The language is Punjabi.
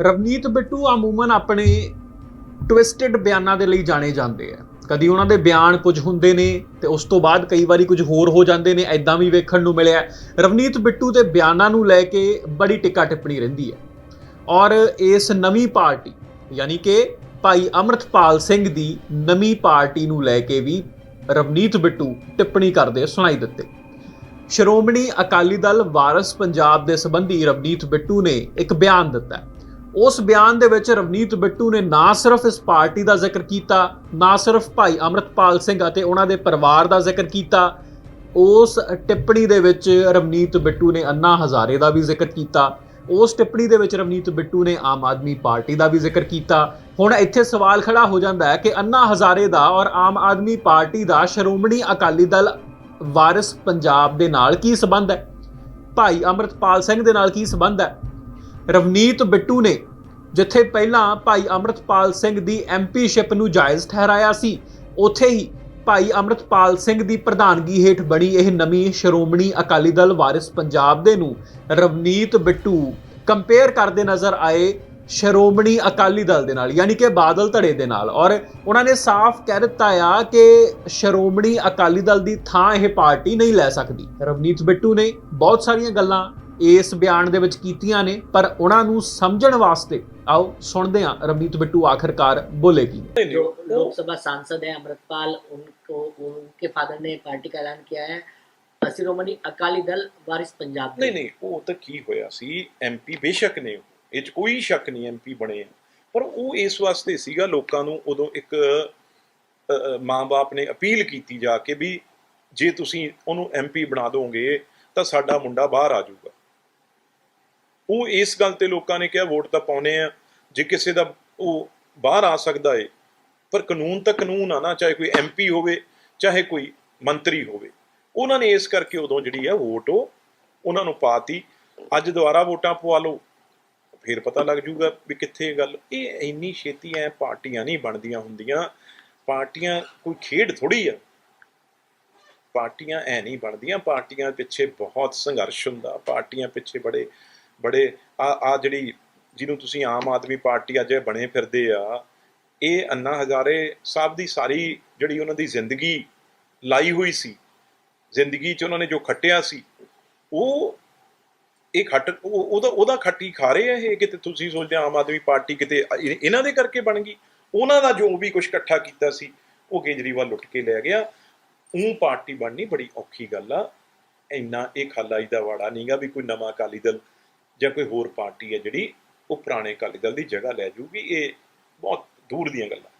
ਰਵਨੀਤ ਬਿੱਟੂ ਅਮੂਮਨ ਆਪਣੇ ਟਵਿਸਟਡ ਬਿਆਨਾਂ ਦੇ ਲਈ ਜਾਣੇ ਜਾਂਦੇ ਆ। ਕਦੀ ਉਹਨਾਂ ਦੇ ਬਿਆਨ ਕੁਝ ਹੁੰਦੇ ਨੇ ਤੇ ਉਸ ਤੋਂ ਬਾਅਦ ਕਈ ਵਾਰੀ ਕੁਝ ਹੋਰ ਹੋ ਜਾਂਦੇ ਨੇ ਐਦਾਂ ਵੀ ਵੇਖਣ ਨੂੰ ਮਿਲਿਆ। ਰਵਨੀਤ ਬਿੱਟੂ ਦੇ ਬਿਆਨਾਂ ਨੂੰ ਲੈ ਕੇ ਬੜੀ ਟਿੱਕਾ ਟਿੱਪਣੀ ਰਹਿੰਦੀ ਹੈ। ਔਰ ਇਸ ਨਵੀਂ ਪਾਰਟੀ, ਯਾਨੀ ਕਿ ਭਾਈ ਅਮਰਤਪਾਲ ਸਿੰਘ ਦੀ ਨਵੀਂ ਪਾਰਟੀ ਨੂੰ ਲੈ ਕੇ ਵੀ ਰਵਨੀਤ ਬਿੱਟੂ ਟਿੱਪਣੀ ਕਰਦੇ, ਸੁਣਾਈ ਦਿੱਤੇ। ਸ਼੍ਰੋਮਣੀ ਅਕਾਲੀ ਦਲ ਵਾਰਸ ਪੰਜਾਬ ਦੇ ਸੰਬੰਧੀ ਰਵਨੀਤ ਬਿੱਟੂ ਨੇ ਇੱਕ ਬਿਆਨ ਦਿੱਤਾ। ਉਸ ਬਿਆਨ ਦੇ ਵਿੱਚ ਰਵਨੀਤ ਬਿੱਟੂ ਨੇ ਨਾ ਸਿਰਫ ਇਸ ਪਾਰਟੀ ਦਾ ਜ਼ਿਕਰ ਕੀਤਾ, ਨਾ ਸਿਰਫ ਭਾਈ ਅਮਰਤਪਾਲ ਸਿੰਘ ਅਤੇ ਉਹਨਾਂ ਦੇ ਪਰਿਵਾਰ ਦਾ ਜ਼ਿਕਰ ਕੀਤਾ। ਉਸ ਟਿੱਪਣੀ ਦੇ ਵਿੱਚ ਰਵਨੀਤ ਬਿੱਟੂ ਨੇ ਅੰਨਾ ਹਜ਼ਾਰੇ ਦਾ ਵੀ ਜ਼ਿਕਰ ਕੀਤਾ। ਉਸ ਟਿੱਪਣੀ ਦੇ ਵਿੱਚ ਰਵਨੀਤ ਬਿੱਟੂ ਨੇ ਆਮ ਆਦਮੀ ਪਾਰਟੀ ਦਾ ਵੀ ਜ਼ਿਕਰ ਕੀਤਾ। ਹੁਣ ਇੱਥੇ ਸਵਾਲ ਖੜਾ ਹੋ ਜਾਂਦਾ ਹੈ ਕਿ ਅੰਨਾ ਹਜ਼ਾਰੇ ਦਾ ਔਰ ਆਮ ਆਦਮੀ ਪਾਰਟੀ ਦਾ ਸ਼੍ਰੋਮਣੀ ਅਕਾਲੀ ਦਲ ਵਾਰਿਸ ਪੰਜਾਬ ਦੇ ਨਾਲ ਕੀ ਸਬੰਧ ਹੈ? ਭਾਈ ਅਮਰਤਪਾਲ ਸਿੰਘ ਦੇ ਨਾਲ ਕੀ ਸਬੰਧ ਹੈ? ਰਵਨੀਤ ਬਿੱਟੂ ਨੇ, ਜਿੱਥੇ ਪਹਿਲਾਂ ਭਾਈ ਅਮਰਤਪਾਲ ਸਿੰਘ ਦੀ ਐਮਪੀਸ਼ਿਪ ਨੂੰ ਜਾਇਜ਼ ਠਹਿਰਾਇਆ ਸੀ, ਉੱਥੇ ਹੀ ਭਾਈ ਅਮਰਤਪਾਲ ਸਿੰਘ ਦੀ ਪ੍ਰਧਾਨਗੀ ਹੇਠ ਬਣੀ ਇਹ ਨਵੀਂ ਸ਼੍ਰੋਮਣੀ ਅਕਾਲੀ ਦਲ ਵਾਰਿਸ ਪੰਜਾਬ ਦੇ ਨੂੰ। ਰਵਨੀਤ ਬਿੱਟੂ ਕੰਪੇਅਰ ਕਰਦੇ ਨਜ਼ਰ ਆਏ ਸ਼੍ਰੋਮਣੀ ਅਕਾਲੀ ਦਲ ਦੇ ਨਾਲ, ਯਾਨੀ ਕਿ ਬਾਦਲ ਧੜੇ ਦੇ ਨਾਲ। ਔਰ ਉਹਨਾਂ ਨੇ ਸਾਫ਼ ਕਹਿ ਦਿੱਤਾ ਆ ਕਿ ਸ਼੍ਰੋਮਣੀ ਅਕਾਲੀ ਦਲ ਦੀ ਥਾਂ ਇਹ ਪਾਰਟੀ ਨਹੀਂ ਲੈ ਸਕਦੀ। ਰਵਨੀਤ ਬਿੱਟੂ ਨੇ ਬਹੁਤ ਸਾਰੀਆਂ ਗੱਲਾਂ ਇਸ ਬਿਆਨ ਦੇ ਵਿੱਚ ਕੀਤੀਆਂ ਨੇ ਪਰ ਉਹਨਾਂ ਨੂੰ ਸਮਝਣ ਵਾਸਤੇ ਆਓ ਸੁਣਦੇ ਹਾਂ ਰਵਨੀਤ ਬਿੱਟੂ ਆਖਰਕਾਰ ਬੋਲੇ ਕੀ जो लोकसभा सांसद है अमृतपाल उनको उनके फादर ने पार्टी का ऐलान किया है शिरोमणि अकाली दल वारिस पंजाब के। ਨਹੀਂ ਨਹੀਂ ਉਹ ਤਾਂ ਕੀ ਹੋਇਆ ਸੀ ਐਮਪੀ ਬੇਸ਼ੱਕ ਨੇ ਉਹ, ਇਹ 'ਚ ਕੋਈ ਸ਼ੱਕ ਨਹੀਂ ਐਮਪੀ ਬਣੇ ਆ ਪਰ ਉਹ ਇਸ ਵਾਸਤੇ ਸੀਗਾ ਲੋਕਾਂ ਨੂੰ ਉਦੋਂ ਇੱਕ ਅ, ਅ, ਮਾਂ-ਬਾਪ ਨੇ ਅਪੀਲ ਕੀਤੀ ਜਾ ਕੇ ਵੀ ਜੇ ਤੁਸੀਂ ਉਹਨੂੰ ਐਮਪੀ ਬਣਾ ਦੋਗੇ ਤਾਂ ਸਾਡਾ ਮੁੰਡਾ ਬਾਹਰ ਆ ਜਾਊਗਾ ਉਹ ਇਸ ਗੱਲ ਤੇ ਲੋਕਾਂ ਨੇ ਕਿਹਾ, ਵੋਟ ਤਾਂ ਪਾਉਨੇ ਆ, ਜੇ ਕਿਸੇ ਦਾ ਉਹ ਬਾਹਰ ਆ ਸਕਦਾ ਏ, ਪਰ ਕਾਨੂੰਨ ਤਾਂ ਕਾਨੂੰਨ ਆ ਨਾ, ਚਾਹੇ ਕੋਈ ਐਮਪੀ ਹੋਵੇ, ਚਾਹੇ ਕੋਈ ਮੰਤਰੀ ਹੋਵੇ। ਉਹਨਾਂ ਨੇ ਇਸ ਕਰਕੇ ਉਦੋਂ ਜਿਹੜੀ ਆ ਵੋਟ ਉਹ ਉਹਨਾਂ ਨੂੰ ਪਾਤੀ। ਅੱਜ ਦੁਬਾਰਾ ਵੋਟਾਂ ਪਵਾ ਲਓ, ਫਿਰ ਪਤਾ ਲੱਗ ਜੂਗਾ ਵੀ ਕਿੱਥੇ ਗੱਲ। ਇਹ ਇੰਨੀ ਛੇਤੀ ਐ ਪਾਰਟੀਆਂ ਨਹੀਂ ਬਣਦੀਆਂ ਹੁੰਦੀਆਂ। ਪਾਰਟੀਆਂ ਕੋਈ ਖੇਡ ਥੋੜੀ ਆ। ਪਾਰਟੀਆਂ ਐ ਨਹੀਂ ਬਣਦੀਆਂ। ਪਾਰਟੀਆਂ ਪਿੱਛੇ ਬਹੁਤ ਸੰਘਰਸ਼ ਹੁੰਦਾ। ਪਾਰਟੀਆਂ ਪਿੱਛੇ ਬੜੇ ਬੜੇ, ਆ ਆ ਜਿਹੜੀ ਜਿਹਨੂੰ ਤੁਸੀਂ ਆਮ ਆਦਮੀ ਪਾਰਟੀ ਅੱਜ ਬਣੇ ਫਿਰਦੇ ਆ, ਇਹ ਅੰਨਾ ਹਜ਼ਾਰੇ ਸਾਹਿਬ ਦੀ ਸਾਰੀ ਜਿਹੜੀ ਉਹਨਾਂ ਦੀ ਜ਼ਿੰਦਗੀ ਲਾਈ ਹੋਈ ਸੀ, ਜ਼ਿੰਦਗੀ 'ਚ ਉਹਨਾਂ ਨੇ ਜੋ ਖੱਟਿਆ ਸੀ, ਉਹ, ਇਹ ਖੱਟ ਉਹਦਾ ਉਹਦਾ ਖੱਟੀ ਖਾ ਰਹੇ ਆ ਇਹ ਕਿਤੇ ਤੁਸੀਂ ਸੋਚਦੇ ਆਮ ਆਦਮੀ ਪਾਰਟੀ ਕਿਤੇ ਇਹਨਾਂ ਦੇ ਕਰਕੇ ਬਣ ਗਈ, ਉਹਨਾਂ ਦਾ ਜੋ ਵੀ ਕੁਝ ਇਕੱਠਾ ਕੀਤਾ ਸੀ, ਉਹ ਕੇਜਰੀਵਾਲ ਲੁੱਟ ਕੇ ਲੈ ਗਿਆ, ਉਹ ਪਾਰਟੀ ਬਣਨੀ ਬੜੀ ਔਖੀ ਗੱਲ ਆ, ਇੰਨਾ ਇਹ ਖਾਲਾਈ ਦਾ ਵਾੜਾ ਨਹੀਂਗਾ ਵੀ ਕੋਈ ਨਵਾਂ ਅਕਾਲੀ ਦਲ ਜਾਂ ਕੋਈ ਹੋਰ ਪਾਰਟੀ ਹੈ ਜਿਹੜੀ ਉਹ ਪੁਰਾਣੇ ਅਕਾਲੀ ਦਲ ਦੀ ਜਗ੍ਹਾ ਲੈ ਜੂਗੀ, ਇਹ ਬਹੁਤ ਦੂਰ ਦੀਆਂ ਗੱਲਾਂ।